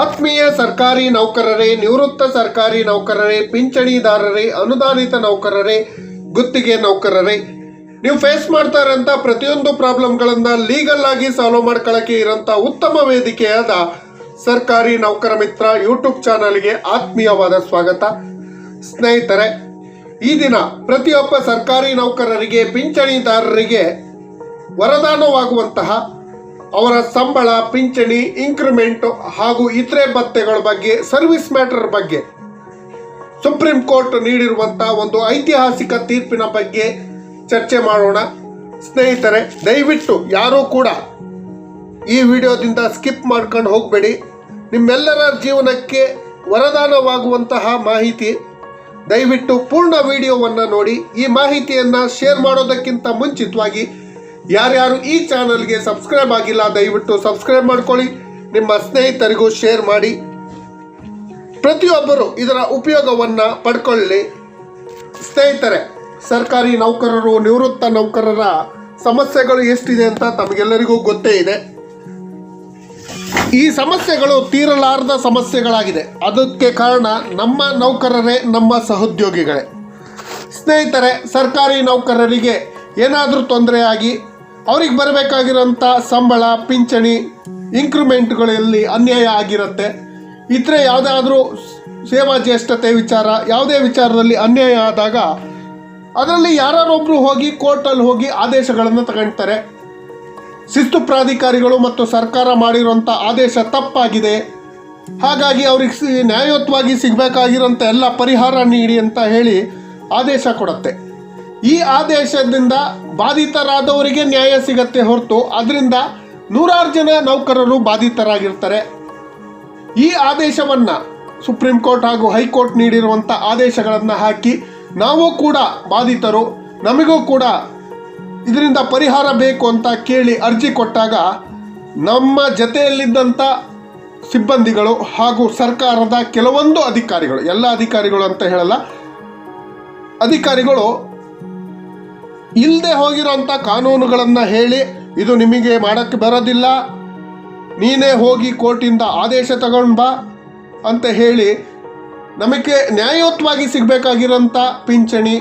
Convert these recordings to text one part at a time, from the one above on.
ಆತ್ಮೀಯ ಸರ್ಕಾರಿ ನೌಕರರೇ, ನಿವೃತ್ತ ಸರ್ಕಾರಿ ನೌಕರರೇ, ಪಿಂಚಣಿದಾರರೇ, ಅನುದಾನಿತ ನೌಕರರೇ, ಗುತ್ತಿಗೆ ನೌಕರರೇ, ನೀವು ಫೇಸ್ ಮಾಡ್ತಾ ಇರೋಂಥ ಪ್ರತಿಯೊಂದು ಪ್ರಾಬ್ಲಮ್ಗಳನ್ನ ಲೀಗಲ್ ಆಗಿ ಸಾಲ್ವ್ ಮಾಡ್ಕೊಳ್ಳೋಕೆ ಇರೋಂಥ ಉತ್ತಮ ವೇದಿಕೆಯಾದ ಸರ್ಕಾರಿ ನೌಕರ ಮಿತ್ರ ಯೂಟ್ಯೂಬ್ ಚಾನಲ್ಗೆ ಆತ್ಮೀಯವಾದ ಸ್ವಾಗತ. ಸ್ನೇಹಿತರೆ, ಈ ದಿನ ಪ್ರತಿಯೊಬ್ಬ ಸರ್ಕಾರಿ ನೌಕರರಿಗೆ, ಪಿಂಚಣಿದಾರರಿಗೆ ವರದಾನವಾಗುವಂತಹ ಅವರ ಸಂಬಳ, ಪಿಂಚಣಿ ಇನ್ಕ್ರಿಮೆಂಟ್ ಹಾಗೂ ಇತರೆ ಭತ್ಯೆಗಳ ಬಗ್ಗೆ ಸರ್ವಿಸ್ ಮ್ಯಾಟರ್ ಬಗ್ಗೆ ಸುಪ್ರೀಂ ಕೋರ್ಟ್ ನೀಡಿರುವಂತಹ ಒಂದು ಐತಿಹಾಸಿಕ ತೀರ್ಪಿನ ಬಗ್ಗೆ ಚರ್ಚೆ ಮಾಡೋಣ. ಸ್ನೇಹಿತರೆ, ದಯವಿಟ್ಟು ಯಾರೂ ಕೂಡ ಈ ವಿಡಿಯೋದಿಂದ ಸ್ಕಿಪ್ ಮಾಡ್ಕೊಂಡು ಹೋಗಬೇಡಿ. ನಿಮ್ಮೆಲ್ಲರ ಜೀವನಕ್ಕೆ ವರದಾನವಾಗುವಂತಹ ಮಾಹಿತಿ. ದಯವಿಟ್ಟು ಪೂರ್ಣ ವಿಡಿಯೋವನ್ನು ನೋಡಿ. ಈ ಮಾಹಿತಿಯನ್ನು ಶೇರ್ ಮಾಡೋದಕ್ಕಿಂತ ಮುಂಚಿತವಾಗಿ ಯಾರ್ಯಾರು ಈ ಚಾನಲ್ಗೆ ಸಬ್ಸ್ಕ್ರೈಬ್ ಆಗಿಲ್ಲ, ದಯವಿಟ್ಟು ಸಬ್ಸ್ಕ್ರೈಬ್ ಮಾಡ್ಕೊಳ್ಳಿ. ನಿಮ್ಮ ಸ್ನೇಹಿತರಿಗೂ ಶೇರ್ ಮಾಡಿ. ಪ್ರತಿಯೊಬ್ಬರು ಇದರ ಉಪಯೋಗವನ್ನು ಪಡ್ಕೊಳ್ಳಿ. ಸ್ನೇಹಿತರೆ, ಸರ್ಕಾರಿ ನೌಕರರು, ನಿವೃತ್ತ ನೌಕರರ ಸಮಸ್ಯೆಗಳು ಎಷ್ಟಿದೆ ಅಂತ ತಮಗೆಲ್ಲರಿಗೂ ಗೊತ್ತೇ ಇದೆ. ಈ ಸಮಸ್ಯೆಗಳು ತೀರಲಾರದ ಸಮಸ್ಯೆಗಳಾಗಿದೆ. ಅದಕ್ಕೆ ಕಾರಣ ನಮ್ಮ ನೌಕರರೇ ನಮ್ಮ ಸಹೋದ್ಯೋಗಿಗಳೇ. ಸ್ನೇಹಿತರೆ, ಸರ್ಕಾರಿ ನೌಕರರಿಗೆ ಏನಾದರೂ ತೊಂದರೆಯಾಗಿ ಅವ್ರಿಗೆ ಬರಬೇಕಾಗಿರೋಂಥ ಸಂಬಳ, ಪಿಂಚಣಿ ಇಂಕ್ರಿಮೆಂಟ್ಗಳಲ್ಲಿ ಅನ್ಯಾಯ ಆಗಿರುತ್ತೆ. ಇತರೆ ಯಾವುದಾದ್ರೂ ಸೇವಾ ಜ್ಯೇಷ್ಠತೆ ವಿಚಾರ, ಯಾವುದೇ ವಿಚಾರದಲ್ಲಿ ಅನ್ಯಾಯ ಆದಾಗ ಅದರಲ್ಲಿ ಯಾರೊಬ್ಬರು ಹೋಗಿ ಕೋರ್ಟಲ್ಲಿ ಹೋಗಿ ಆದೇಶಗಳನ್ನು ತಗೊಳ್ತಾರೆ ಶಿಸ್ತು ಪ್ರಾಧಿಕಾರಿಗಳು ಮತ್ತು ಸರ್ಕಾರ ಮಾಡಿರುವಂಥ ಆದೇಶ ತಪ್ಪಾಗಿದೆ. ಹಾಗಾಗಿ ಅವ್ರಿಗೆ ನ್ಯಾಯಯುತವಾಗಿ ಸಿಗಬೇಕಾಗಿರೋಂಥ ಎಲ್ಲ ಪರಿಹಾರ ನೀಡಿ ಅಂತ ಹೇಳಿ ಆದೇಶ ಕೊಡುತ್ತೆ. ಈ ಆದೇಶದಿಂದ ಬಾಧಿತರಾದವರಿಗೆ ನ್ಯಾಯ ಸಿಗತ್ತೆ ಹೊರತು ಅದರಿಂದ ನೂರಾರು ಜನ ನೌಕರರು ಬಾಧಿತರಾಗಿರ್ತಾರೆ. ಈ ಆದೇಶವನ್ನು ಸುಪ್ರೀಂ ಕೋರ್ಟ್ ಹಾಗೂ ಹೈಕೋರ್ಟ್ ನೀಡಿರುವಂಥ ಆದೇಶಗಳನ್ನು ಹಾಕಿ ನಾವು ಕೂಡ ಬಾಧಿತರು, ನಮಗೂ ಕೂಡ ಇದರಿಂದ ಪರಿಹಾರ ಬೇಕು ಅಂತ ಕೇಳಿ ಅರ್ಜಿ ಕೊಟ್ಟಾಗ ನಮ್ಮ ಜತೆಯಲ್ಲಿದ್ದಂಥ ಸಿಬ್ಬಂದಿಗಳು ಹಾಗೂ ಸರ್ಕಾರದ ಕೆಲವೊಂದು ಅಧಿಕಾರಿಗಳು, ಎಲ್ಲ ಅಧಿಕಾರಿಗಳು ಅಂತ ಹೇಳಲ್ಲ, ಅಧಿಕಾರಿಗಳು ಇಲ್ಲದೆ ಹೋಗಿರೋಂಥ ಕಾನೂನುಗಳನ್ನು ಹೇಳಿ ಇದು ನಿಮಗೆ ಮಾಡೋಕ್ಕೆ ಬರೋದಿಲ್ಲ. ನೀನೇ ಹೋಗಿ ಕೋರ್ಟಿಂದ ಆದೇಶ ತಗೊಂಡು ಬಾ ಅಂತ ಹೇಳಿ ನಮಗೆ ನ್ಯಾಯಯುತವಾಗಿ ಸಿಗಬೇಕಾಗಿರೋಂಥ ಪಿಂಚಣಿ,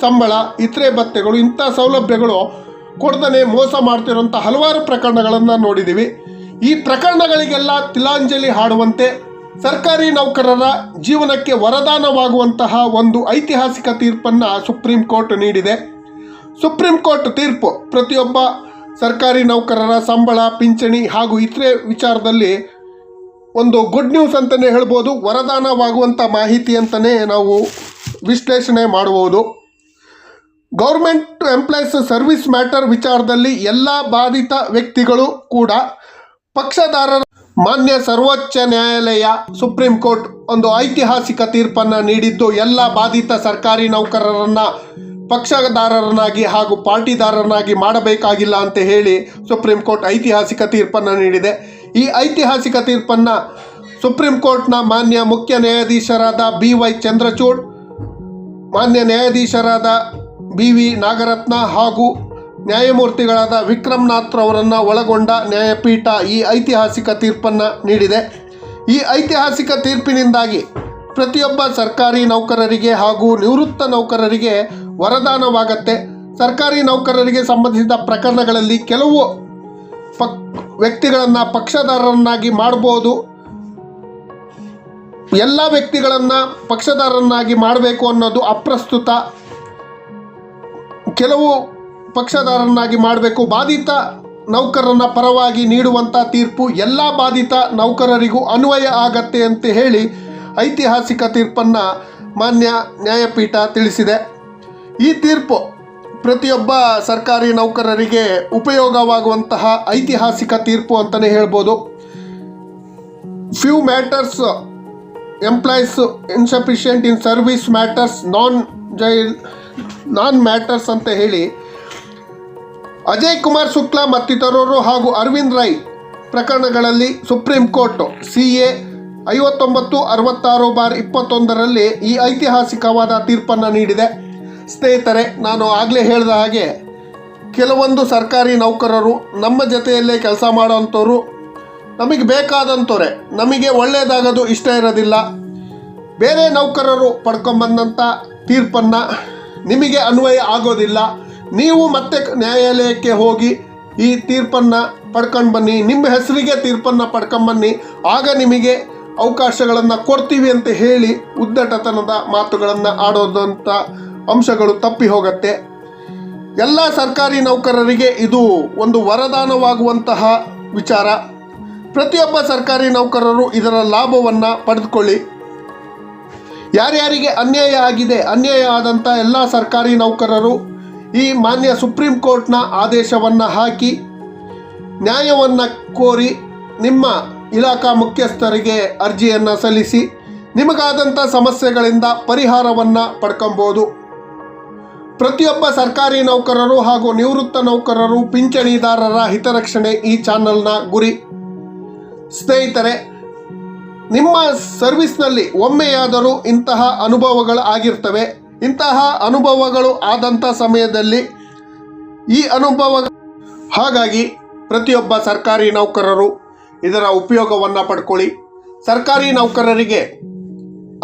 ಸಂಬಳ, ಇತರೆ ಭತ್ಯೆಗಳು, ಇಂಥ ಸೌಲಭ್ಯಗಳು ಕೊಡ್ದನೆ ಮೋಸ ಮಾಡ್ತಿರೋಂಥ ಹಲವಾರು ಪ್ರಕರಣಗಳನ್ನು ನೋಡಿದ್ದೀವಿ ಈ ಪ್ರಕರಣಗಳಿಗೆಲ್ಲ ತಿಲಾಂಜಲಿ ಹಾಡುವಂತೆ ಸರ್ಕಾರಿ ನೌಕರರ ಜೀವನಕ್ಕೆ ವರದಾನವಾಗುವಂತಹ ಒಂದು ಐತಿಹಾಸಿಕ ತೀರ್ಪನ್ನು ಸುಪ್ರೀಂ ಕೋರ್ಟ್ ನೀಡಿದೆ. ಸುಪ್ರೀಂ ಕೋರ್ಟ್ ತೀರ್ಪು. ಪ್ರತಿಯೊಬ್ಬ ಸರ್ಕಾರಿ ನೌಕರರ ಸಂಬಳ, ಪಿಂಚಣಿ ಹಾಗೂ ಇತರೆ ವಿಚಾರದಲ್ಲಿ ಒಂದು ಗುಡ್ ನ್ಯೂಸ್ ಅಂತಲೇ ಹೇಳ್ಬೋದು. ವರದಾನವಾಗುವಂಥ ಮಾಹಿತಿ ಅಂತಲೇ ನಾವು ವಿಶ್ಲೇಷಣೆ ಮಾಡುವುದು. ಗೌರ್ಮೆಂಟ್ ಎಂಪ್ಲಾಯೀಸ್ ಸರ್ವಿಸ್ ಮ್ಯಾಟರ್ ವಿಚಾರದಲ್ಲಿ ಎಲ್ಲ ಬಾಧಿತ ವ್ಯಕ್ತಿಗಳು ಕೂಡ ಪಕ್ಷದಾರರ ಮಾನ್ಯ ಸರ್ವೋಚ್ಚ ನ್ಯಾಯಾಲಯ ಸುಪ್ರೀಂ ಕೋರ್ಟ್ ಒಂದು ಐತಿಹಾಸಿಕ ತೀರ್ಪನ್ನು ನೀಡಿದ್ದು. ಎಲ್ಲ ಬಾಧಿತ ಸರ್ಕಾರಿ ನೌಕರರನ್ನ ಪಕ್ಷದಾರರನ್ನಾಗಿ ಹಾಗೂ ಪಾರ್ಟಿದಾರರನ್ನಾಗಿ ಮಾಡಬೇಕಾಗಿಲ್ಲ ಅಂತ ಹೇಳಿ ಸುಪ್ರೀಂ ಕೋರ್ಟ್ ಐತಿಹಾಸಿಕ ತೀರ್ಪನ್ನು ನೀಡಿದೆ. ಈ ಐತಿಹಾಸಿಕ ತೀರ್ಪನ್ನು ಸುಪ್ರೀಂ ಕೋರ್ಟ್ನ ಮಾನ್ಯ ಮುಖ್ಯ ನ್ಯಾಯಾಧೀಶರಾದ ಬಿ ವೈ ಚಂದ್ರಚೂಡ್, ಮಾನ್ಯ ನ್ಯಾಯಾಧೀಶರಾದ ಬಿ ವಿ ನಾಗರತ್ನ ಹಾಗೂ ನ್ಯಾಯಮೂರ್ತಿಗಳಾದ ವಿಕ್ರಮ್ನಾಥ್ ರವರನ್ನು ಒಳಗೊಂಡ ನ್ಯಾಯಪೀಠ ಈ ಐತಿಹಾಸಿಕ ತೀರ್ಪನ್ನು ನೀಡಿದೆ. ಈ ಐತಿಹಾಸಿಕ ತೀರ್ಪಿನಿಂದಾಗಿ ಪ್ರತಿಯೊಬ್ಬ ಸರ್ಕಾರಿ ನೌಕರರಿಗೆ ಹಾಗೂ ನಿವೃತ್ತ ನೌಕರರಿಗೆ ವರದಾನವಾಗತ್ತೆ. ಸರ್ಕಾರಿ ನೌಕರರಿಗೆ ಸಂಬಂಧಿಸಿದ ಪ್ರಕರಣಗಳಲ್ಲಿ ಕೆಲವು ಪಕ್, ವ್ಯಕ್ತಿಗಳನ್ನು ಪಕ್ಷದಾರರನ್ನಾಗಿ ಮಾಡ್ಬೋದು. ಎಲ್ಲ ವ್ಯಕ್ತಿಗಳನ್ನು ಪಕ್ಷದಾರರನ್ನಾಗಿ ಮಾಡಬೇಕು ಅನ್ನೋದು ಅಪ್ರಸ್ತುತ. ಕೆಲವು ಪಕ್ಷದಾರರನ್ನಾಗಿ ಮಾಡಬೇಕು. ಬಾಧಿತ ನೌಕರರನ್ನ ಪರವಾಗಿ ನೀಡುವಂಥ ತೀರ್ಪು ಎಲ್ಲ ಬಾಧಿತ ನೌಕರರಿಗೂ ಅನ್ವಯ ಆಗತ್ತೆ ಅಂತ ಹೇಳಿ ಐತಿಹಾಸಿಕ ತೀರ್ಪನ್ನು ಮಾನ್ಯ ನ್ಯಾಯಪೀಠ ತಿಳಿಸಿದೆ. ಈ ತೀರ್ಪು ಪ್ರತಿಯೊಬ್ಬ ಸರ್ಕಾರಿ ನೌಕರರಿಗೆ ಉಪಯೋಗವಾಗುವಂತಹ ಐತಿಹಾಸಿಕ ತೀರ್ಪು ಅಂತಲೇ ಹೇಳ್ಬೋದು. Few matters employees insufficient in service matters non jail non matters ಅಂತ ಹೇಳಿ ಅಜಯ್ ಕುಮಾರ್ ಶುಕ್ಲಾ ಮತ್ತಿತರರು ಹಾಗೂ ಅರವಿಂದ್ ರೈ ಪ್ರಕರಣಗಳಲ್ಲಿ ಸುಪ್ರೀಂ ಕೋರ್ಟ್ ಸಿ ಎ ಐವತ್ತೊಂಬತ್ತು, ಅರವತ್ತಾರು ಬಾರ್ ಇಪ್ಪತ್ತೊಂದರಲ್ಲಿ ಈ ಐತಿಹಾಸಿಕವಾದ ತೀರ್ಪನ್ನು ನೀಡಿದೆ. ಸ್ನೇಹಿತರೆ, ನಾನು ಆಗಲೇ ಹೇಳಿದ ಹಾಗೆ, ಕೆಲವೊಂದು ಸರ್ಕಾರಿ ನೌಕರರು ನಮ್ಮ ಜೊತೆಯಲ್ಲೇ ಕೆಲಸ ಮಾಡೋವಂಥವ್ರು ನಮಗೆ ಬೇಕಾದಂಥವ್ರೆ, ನಮಗೆ ಒಳ್ಳೆಯದಾಗೋದು ಇಷ್ಟ ಇರೋದಿಲ್ಲ. ಬೇರೆ ನೌಕರರು ಪಡ್ಕೊಂಬಂದಂಥ ತೀರ್ಪನ್ನು ನಿಮಗೆ ಅನ್ವಯ ಆಗೋದಿಲ್ಲ. ನೀವು ಮತ್ತೆ ನ್ಯಾಯಾಲಯಕ್ಕೆ ಹೋಗಿ ಈ ತೀರ್ಪನ್ನು ಪಡ್ಕೊಂಡು ಬನ್ನಿ ನಿಮ್ಮ ಹೆಸರಿಗೆ ತೀರ್ಪನ್ನು ಪಡ್ಕೊಂಬನ್ನಿ, ಆಗ ನಿಮಗೆ ಅವಕಾಶಗಳನ್ನು ಕೊಡ್ತೀವಿ ಅಂತ ಹೇಳಿ ಉದ್ದಟತನದ ಮಾತುಗಳನ್ನು ಆಡೋದಂಥ ಅಂಶಗಳು ತಪ್ಪಿ ಹೋಗುತ್ತೆ. ಎಲ್ಲ ಸರ್ಕಾರಿ ನೌಕರರಿಗೆ ಇದು ಒಂದು ವರದಾನವಾಗುವಂತಹ ವಿಚಾರ. ಪ್ರತಿಯೊಬ್ಬ ಸರ್ಕಾರಿ ನೌಕರರು ಇದರ ಲಾಭವನ್ನು ಪಡೆದುಕೊಳ್ಳಿ. ಯಾರ್ಯಾರಿಗೆ ಅನ್ಯಾಯ ಆಗಿದೆ, ಅನ್ಯಾಯ ಆದಂಥ ಎಲ್ಲ ಸರ್ಕಾರಿ ನೌಕರರು ಈ ಮಾನ್ಯ ಸುಪ್ರೀಂ ಕೋರ್ಟ್ನ ಆದೇಶವನ್ನು ಹಾಕಿ, ನ್ಯಾಯವನ್ನು ಕೋರಿ ನಿಮ್ಮ ಇಲಾಖಾ ಮುಖ್ಯಸ್ಥರಿಗೆ ಅರ್ಜಿಯನ್ನು ಸಲ್ಲಿಸಿ ನಿಮಗಾದಂಥ ಸಮಸ್ಯೆಗಳಿಂದ ಪರಿಹಾರವನ್ನು ಪಡ್ಕೊಬೋದು. ಪ್ರತಿಯೊಬ್ಬ ಸರ್ಕಾರಿ ನೌಕರರು ಹಾಗೂ ನಿವೃತ್ತ ನೌಕರರು ಪಿಂಚಣಿದಾರರ ಹಿತರಕ್ಷಣೆ ಈ ಚಾನಲ್ನ ಗುರಿ. ಸ್ನೇಹಿತರೆ, ನಿಮ್ಮ ಸರ್ವಿಸ್ನಲ್ಲಿ ಒಮ್ಮೆಯಾದರೂ ಇಂತಹ ಅನುಭವಗಳು ಆಗಿರ್ತವೆ. ಇಂತಹ ಅನುಭವಗಳು ಆದಂಥ ಸಮಯದಲ್ಲಿ ಈ ಅನುಭವ ಹಾಗಾಗಿ ಪ್ರತಿಯೊಬ್ಬ ಸರ್ಕಾರಿ ನೌಕರರು ಇದರ ಉಪಯೋಗವನ್ನು ಪಡ್ಕೊಳ್ಳಿ. ಸರ್ಕಾರಿ ನೌಕರರಿಗೆ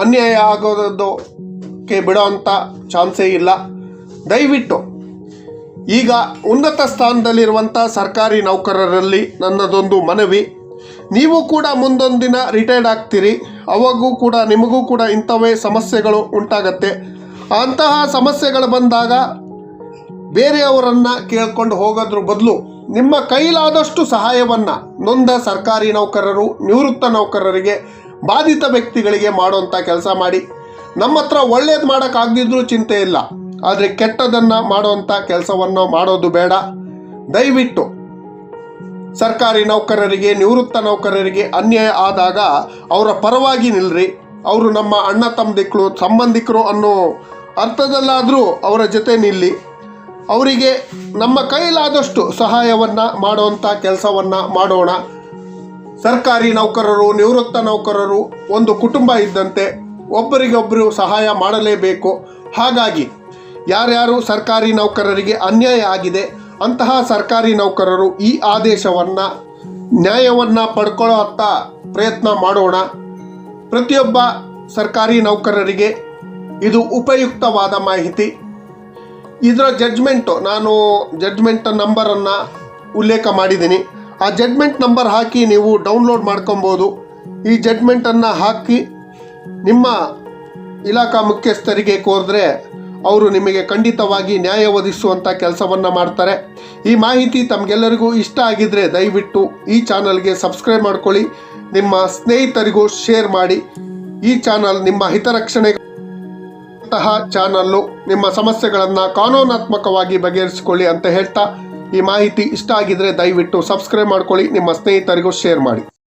ಅನ್ಯಾಯ ಆಗೋದಕ್ಕೆ ಬಿಡೋವಂಥ ಚಾನ್ಸೇ ಇಲ್ಲ. ದಯವಿಟ್ಟು ಈಗ ಉನ್ನತ ಸ್ಥಾನದಲ್ಲಿರುವಂಥ ಸರ್ಕಾರಿ ನೌಕರರಲ್ಲಿ ನನ್ನದೊಂದು ಮನವಿ. ನೀವು ಕೂಡ ಮುಂದೊಂದು ದಿನ ರಿಟೈರ್ಡ್ ಆಗ್ತೀರಿ. ಅವಾಗೂ ಕೂಡ, ನಿಮಗೂ ಕೂಡ ಇಂಥವೇ ಸಮಸ್ಯೆಗಳು ಉಂಟಾಗತ್ತೆ. ಅಂತಹ ಸಮಸ್ಯೆಗಳು ಬಂದಾಗ ಬೇರೆಯವರನ್ನು ಕೇಳ್ಕೊಂಡು ಹೋಗೋದ್ರ ಬದಲು ನಿಮ್ಮ ಕೈಲಾದಷ್ಟು ಸಹಾಯವನ್ನು ನೊಂದ ಸರ್ಕಾರಿ ನೌಕರರು, ನಿವೃತ್ತ ನೌಕರರಿಗೆ, ಬಾಧಿತ ವ್ಯಕ್ತಿಗಳಿಗೆ ಮಾಡುವಂಥ ಕೆಲಸ ಮಾಡಿ. ನಮ್ಮ ಹತ್ರ ಒಳ್ಳೇದು ಮಾಡೋಕ್ಕಾಗದಿದ್ರೂ ಚಿಂತೆ ಇಲ್ಲ. ಆದರೆ ಕೆಟ್ಟದನ್ನು ಮಾಡುವಂಥ ಕೆಲಸವನ್ನು ಮಾಡೋದು ಬೇಡ. ದಯವಿಟ್ಟು ಸರ್ಕಾರಿ ನೌಕರರಿಗೆ, ನಿವೃತ್ತ ನೌಕರರಿಗೆ ಅನ್ಯಾಯ ಆದಾಗ ಅವರ ಪರವಾಗಿ ನಿಲ್ರಿ. ಅವರು ನಮ್ಮ ಅಣ್ಣ ತಮ್ಮದಿಕ್ಕಳು ಸಂಬಂಧಿಕರು ಅನ್ನೋ ಅರ್ಥದಲ್ಲಾದರೂ ಅವರ ಜೊತೆ ನಿಲ್ಲಿ. ಅವರಿಗೆ ನಮ್ಮ ಕೈಲಾದಷ್ಟು ಸಹಾಯವನ್ನು ಮಾಡುವಂಥ ಕೆಲಸವನ್ನು ಮಾಡೋಣ. ಸರ್ಕಾರಿ ನೌಕರರು, ನಿವೃತ್ತ ನೌಕರರು ಒಂದು ಕುಟುಂಬ ಇದ್ದಂತೆ ಒಬ್ಬರಿಗೊಬ್ಬರು ಸಹಾಯ ಮಾಡಲೇಬೇಕು. ಹಾಗಾಗಿ ಯಾರ್ಯಾರು ಸರ್ಕಾರಿ ನೌಕರರಿಗೆ ಅನ್ಯಾಯ ಆಗಿದೆ, ಅಂತಹ ಸರ್ಕಾರಿ ನೌಕರರು ಈ ಆದೇಶವನ್ನು, ನ್ಯಾಯವನ್ನು ಪಡ್ಕೊಳ್ಳೋ ಅಂತ ಪ್ರಯತ್ನ ಮಾಡೋಣ. ಪ್ರತಿಯೊಬ್ಬ ಸರ್ಕಾರಿ ನೌಕರರಿಗೆ ಇದು ಉಪಯುಕ್ತವಾದ ಮಾಹಿತಿ. ಇದರ ಜಡ್ಜ್ಮೆಂಟು ನಾನು ಜಡ್ಜ್ಮೆಂಟ್ ನಂಬರನ್ನು ಉಲ್ಲೇಖ ಮಾಡಿದ್ದೀನಿ. ಆ ಜಡ್ಜ್ಮೆಂಟ್ ನಂಬರ್ ಹಾಕಿ ನೀವು ಡೌನ್ಲೋಡ್ ಮಾಡ್ಕೊಬೋದು. ಈ ಜಡ್ಜ್ಮೆಂಟನ್ನು ಹಾಕಿ ನಿಮ್ಮ ಇಲಾಖಾ ಮುಖ್ಯಸ್ಥರಿಗೆ ಕೋರಿದ್ರೆ ಅವರು ನಿಮಗೆ ಖಂಡಿತವಾಗಿ ನ್ಯಾಯ ಒದಗಿಸುವಂಥ ಕೆಲಸವನ್ನು ಮಾಡ್ತಾರೆ. ಈ ಮಾಹಿತಿ ತಮಗೆಲ್ಲರಿಗೂ ಇಷ್ಟ ಆಗಿದ್ದರೆ ದಯವಿಟ್ಟು ಈ ಚಾನಲ್ಗೆ ಸಬ್ಸ್ಕ್ರೈಬ್ ಮಾಡ್ಕೊಳ್ಳಿ. ನಿಮ್ಮ ಸ್ನೇಹಿತರಿಗೂ ಶೇರ್ ಮಾಡಿ. ಈ ಚಾನಲ್ ನಿಮ್ಮ ಹಿತರಕ್ಷಣೆ ಅಂತಹ ಚಾನಲ್ಲು ನಿಮ್ಮ ಸಮಸ್ಯೆಗಳನ್ನು ಕಾನೂನಾತ್ಮಕವಾಗಿ ಬಗೆಹರಿಸಿಕೊಳ್ಳಿ ಅಂತ ಹೇಳ್ತಾ ಈ ಮಾಹಿತಿ ಇಷ್ಟ ಆಗಿದ್ರೆ ದಯವಿಟ್ಟು ಸಬ್ಸ್ಕ್ರೈಬ್ ಮಾಡ್ಕೊಳ್ಳಿ. ನಿಮ್ಮ ಸ್ನೇಹಿತರಿಗೂ ಶೇರ್ ಮಾಡಿ.